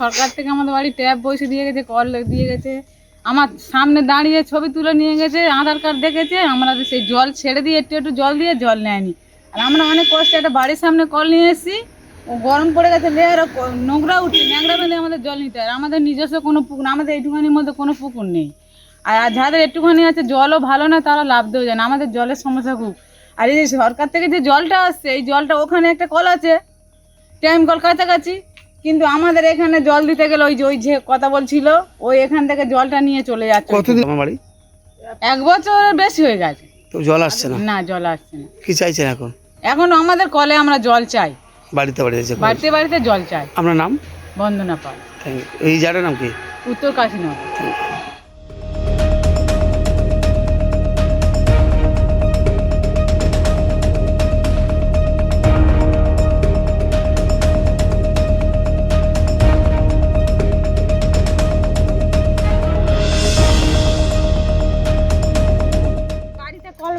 সরকার থেকে আমাদের বাড়ি ট্যাপ বসে দিয়ে গেছে, কল দিয়ে গেছে। আমার সামনে দাঁড়িয়ে ছবি তুলে নিয়ে গেছে, আধার কার্ড দেখেছে, আমরা সেই জল ছেড়ে দিয়ে, একটু একটু জল দিয়ে জল নেয়নি। আর আমরা অনেক কষ্টে একটা বাড়ির সামনে কল নিয়ে এসেছি, ও গরম পড়ে গেছে লেয়ার নোংরা উঠি ন্যাংরা বেঁধে আমাদের জল নিতে হয়। আমাদের নিজস্ব কোনো পুকুর, আমাদের এইটুখানির মধ্যে কোনো পুকুর নেই। আর যাদের একটুখানি আছে, জলও ভালো না, তারা লাভ দেওয়া যায় না। আমাদের জলের সমস্যা খুব। আর এই যে সরকার থেকে যে জলটা আসছে, এই জলটা ওখানে একটা কল আছে টাইম কল কাছাকাছি। কিন্তু আমাদের এখানে জল দিতে গেলে ওই যে ওই যে কথা বলছিল ওই এখান থেকে জলটা নিয়ে চলে যাচ্ছে। কতদিন? আমার বাড়ি? এক বছর বেশি হয়ে গেছে। তো জল আসছে না? না জল আসছে না। কি চাইছেন এখন? এখন আমাদের কলে আমরা জল চাই। বাড়িতে বাড়িতে বাড়িতে বাড়িতে জল চাই। আপনার নাম? বন্দনা পাল। এই জায়গাটার নাম কি? উত্তর কাশীনগর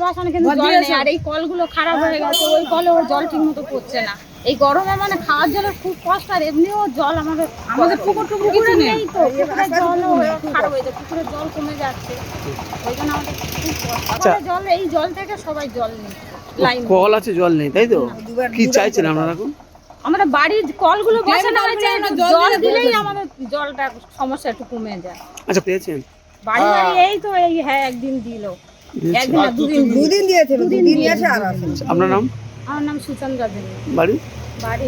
বসানো কিন্তু জল নেই। আর এই কলগুলো খারাপ হয়ে গেছে ওই কলে ওর জল ঠিক মতো পড়ছে না। এই গরমে মানে খাওয়ার জলের খুব কষ্ট আর এমনিও জল আমাদের আমাদের পুকুর টুকুর কিছু নেই। তো পুকুরের জলও খারাপ হয়ে যায় পুকুরের জল কমে যাচ্ছে। ওই জন্য আমাদের খুব কষ্ট। জল এই জল থেকে সবাই জল নেই। কল আছে জল নেই তাই তো? কি চাইছেন আপনারা এখন? আমাদের বাড়ির কলগুলো বসানো হয়েছে জল জল দিলেই আমাদের জলটা সমস্যা একটু কমে যায়। আচ্ছা পেয়েছেন? বাড়ি বাড়ি এই তো এই হ্যাঁ একদিন দিল। দুদিন দুদিন দিয়েছে দুদিন দিয়েছে। আর আপনার নাম? আমার নাম সুচন্দ্রা দেবী। বাড়ি? বাড়ি